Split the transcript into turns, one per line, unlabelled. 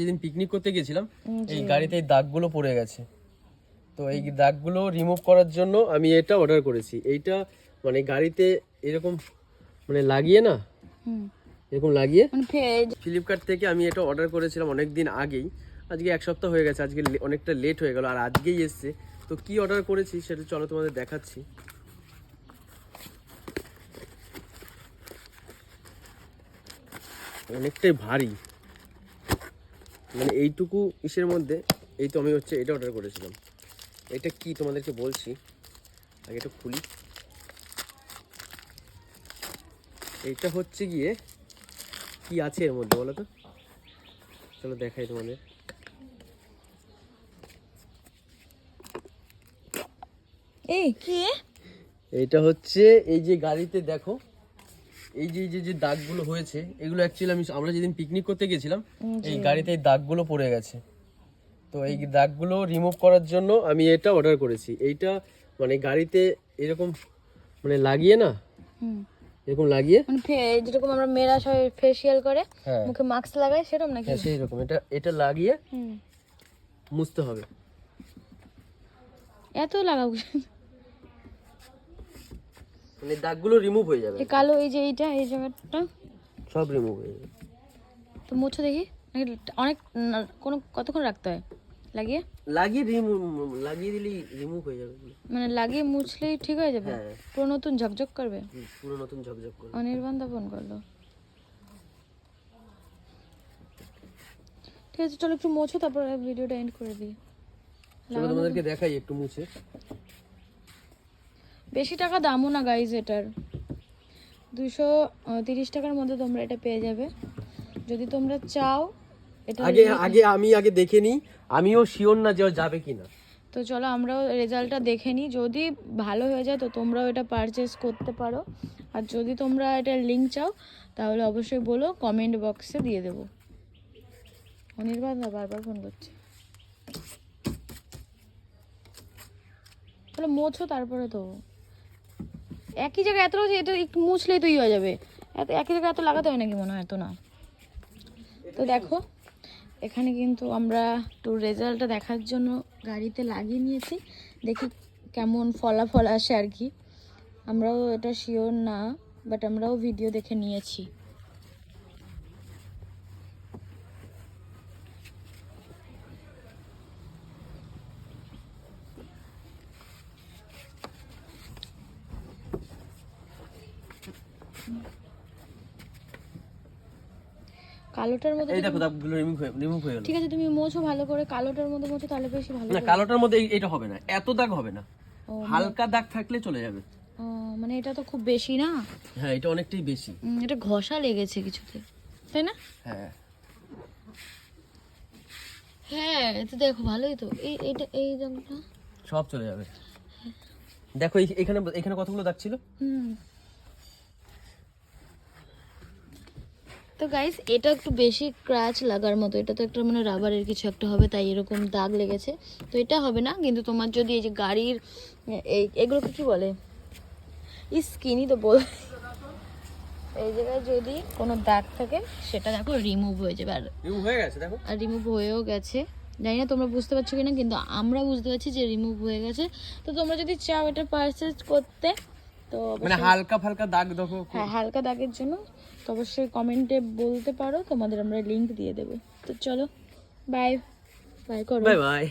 যেদিন পিকনিক করতে গেছিলাম এই গাড়িতে এই দাগগুলো পড়ে গেছে। তো এই দাগগুলো রিমুভ করার জন্য আমি এটা অর্ডার করেছি। এইটা মানে গাড়িতে এরকম মানে লাগিয়ে না? এরকম লাগিয়ে?
মানে
ফ্লিপকার্ট থেকে আমি এটা অর্ডার করেছিলাম অনেক দিন আগেই। আজকে এক সপ্তাহ হয়ে গেছে আজকে অনেকটা লেট হয়ে গেল আর আজকেই এসছে। তো কি অর্ডার করেছি সেটা চলো তোমাদের দেখাচ্ছি। অনেকটাই ভারী। মানে এইটুকু ইসের মধ্যে এই তো আমি হচ্ছে এটা অর্ডার করেছিলাম। এটা কি তোমাদেরকে বলছি? আগে এটা খুলি। এইটা হচ্ছে গিয়ে কি আছে এর মধ্যে বলো তো? চলো দেখাই তোমাদের।
এই কি?
এইটা হচ্ছে এই যে গাড়িতে দেখো এই যে এই যে যে দাগগুলো হয়েছে এগুলো অ্যাকচুয়ালি আমি আমরা যেদিন পিকনিক করতে গেছিলাম এই গাড়িতে এই দাগগুলো পড়ে গেছে। তো এই দাগগুলো রিমুভ করার জন্য আমি এটা অর্ডার করেছি। এইটা মানে গাড়িতে এরকম মানে লাগিয়ে না?
হুম।
এরকম লাগিয়ে?
মানে যেরকম আমরা মেয়েরা সবাই ফেসিয়াল করে
হ্যাঁ।
মুখে মাস্ক লাগাই সেরকম নাকি?
হ্যাঁ সেই রকম এটা এটা লাগিয়ে মুছতে হবে।
এত লাগাবো
মানে দাগগুলো রিমুভ হয়ে যাবে।
এই কালো এই যে এইটা এই জায়গাটা?
সব রিমুভ হয়ে যাবে।
তো মুছো দেখি। নাকি অনেক কোনো কতক্ষণ রাখতে হয়? লাগিয়ে?
লাগিয়ে রিমুভ লাগিয়ে দিলেই রিমুভ হয়ে যাবে
মানে লাগিয়ে মুছলেই ঠিক হয়ে যাবে?
হ্যাঁ।
পুরো নতুন ঝকঝক করবে?
পুরো নতুন ঝকঝক করে
অনির্বাণ ফোন করল। ঠিক আছে চলো একটু মোছো তারপর ভিডিওটা এন্ড করে দিই।
চলো তোমাদেরকে দেখাই একটু মুছে।
বেশি টাকা দামও না গাইজ এটার। দুশো তিরিশ টাকার মধ্যে তোমরা এটা পেয়ে যাবে। যদি তোমরা চাও এটা
আগে আগে আমি আগে দেখে নিই। আমিও শিওর না যে যাবে কিনা।
তো চলো আমরাও রেজাল্টটা দেখে নিই। যদি ভালো হয়ে যায় তো তোমরাও এটা পারচেস করতে পারো। আর যদি তোমরা এটার লিঙ্ক চাও তাহলে অবশ্যই বলো কমেন্ট বক্সে দিয়ে দেবো। অনির্বাণ না বারবার ফোন করছে। তাহলে মোছো তারপরে তো একই জায়গায় এত রয়েছে এটা একটু মুছলেই তৈরি হয়ে যাবে। এত একই জায়গায় এত লাগাতে হয় নাকি মনে হয় এত না? তো দেখো, এখানে কিন্তু আমরা একটু রেজাল্টটা দেখার জন্য গাড়িতে লাগিয়ে নিয়েছি। দেখি কেমন ফলাফল আসে আর কি। আমরাও এটা শিওর না বাট আমরাও ভিডিও দেখে নিয়েছি। কালোটার মধ্যে
এই দেখো দাগগুলো রিমুভ হয়ে রিমুভ হয়ে গেল।
ঠিক আছে তুমি মোছো ভালো করে কালোটার মধ্যে মোছো তাহলে বেশি ভালো
না কালোটার মধ্যে এটা হবে না। এত দাগ হবে না। হালকা দাগ থাকলে চলে যাবে।
মানে এটা তো খুব বেশি না?
হ্যাঁ এটা অনেকটাই বেশি।
এটা ঘষা লেগেছে কিছুতে। তাই না?
হ্যাঁ।
হ্যাঁ তো দেখো ভালোই তো। এই এইটা এই দামটা
সব চলে যাবে। দেখো এখানে এখানে কতগুলো দাগ ছিল?
হুম। তো গাইস এটা একটু বেশি ক্রাচ লাগার মতো। এটা তো একটা মানে রাবারের কিছু একটা হবে তাই এরকম দাগ লেগেছে। তো এটা হবে না কিন্তু তোমার যদি এই যে গাড়ির এই এগুলোকে কি বলে? স্কিনই তো বল এই জায়গায় যদি কোনো দাগ থাকে সেটা দেখো রিমুভ হয়ে যাবে। আর
রিমুভ হয়ে গেছে দেখো।
আর রিমুভ হয়েও গেছে। জানি না তোমরা বুঝতে পারছ কিনা কিন্তু আমরা বুঝতে পারছি যে রিমুভ হয়ে গেছে। তো তোমরা যদি চাও এটা পারচেজ করতে তো
মানে হালকা ফালকা দাগ দেখো
হ্যাঁ হালকা দাগের জন্য। তো অবশ্যই কমেন্টে বলতে পারো তোমাদের আমরা লিংক দিয়ে দেবো। তো চলো বাই বাই করো।
Bye bye